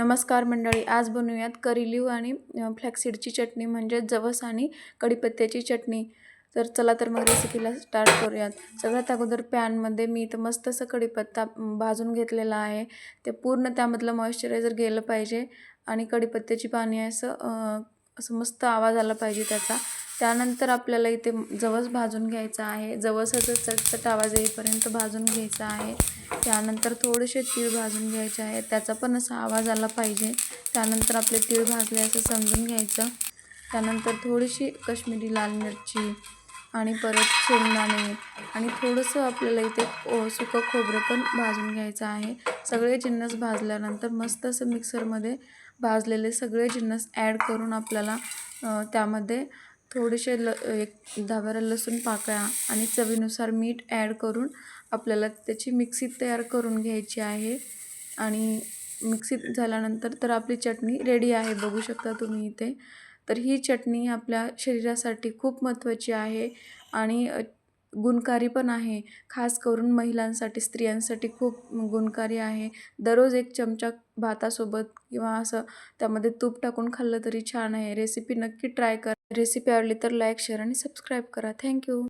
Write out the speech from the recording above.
नमस्कार मंडळी आज बनवूयात करी लिव आणि अ, फ्लॅक्सीडची चटणी म्हणजे जवस आणि कढीपत्त्याची चटणी. तर चला तर मग रेसिपीला स्टार्ट करूयात. सगळ्यात अगोदर पॅनमध्ये मी इथं मस्त असं कढीपत्ता भाजून घेतलेला आहे. ते पूर्ण त्यामधलं मॉइश्चरायझर गेलं पाहिजे आणि कढीपत्त्याची पाणी असं असं मस्त आवाज आला पाहिजे त्याचा. त्यानंतर आपल्याला इथे जवस भाजून घ्यायचा आहे. जवसाचा चटचट आवाज येईपर्यंत भाजून घ्यायचा आहे. त्यानंतर थोडेसे तीळ भाजून घ्यायचे आहे त्याचा पण असा आवाज आला पाहिजे. त्यानंतर आपले तीळ भाजले असं समजून घ्यायचं. त्यानंतर थोडीशी कश्मीरी लाल मिरची आणि परत शेंगदाणे आणि थोडंसं आपल्याला इथे ओ सुकं खोबरं पण भाजून घ्यायचं आहे. सगळे जिन्नस भाजल्यानंतर मस्त असं मिक्सरमध्ये भाजलेले सगळे जिन्नस ॲड करून आपल्याला त्यामध्ये थोडेसे ल एक दहा बारा लसूण पाकळ्या आणि चवीनुसार मीठ ॲड करून आपल्याला त्याची मिक्सी तयार करून घ्यायची आहे. आणि मिक्सीत झाल्यानंतर तर आपली चटणी रेडी आहे बघू शकता तुम्ही इथे. तर ही चटणी आपल्या शरीरासाठी खूप महत्त्वाची आहे आणि गुणकारी पण आहे. खास करून महिलांसाठी स्त्रियांसाठी खूप गुणकारी आहे. दररोज एक चमचा भातासोबत किंवा असं त्यामध्ये तूप टाकून खाल्लं तरी छान आहे. रेसिपी नक्की ट्राय करा. रेसिपी आवडली तर लाईक शेअर आणि सबस्क्राईब करा. Thank you.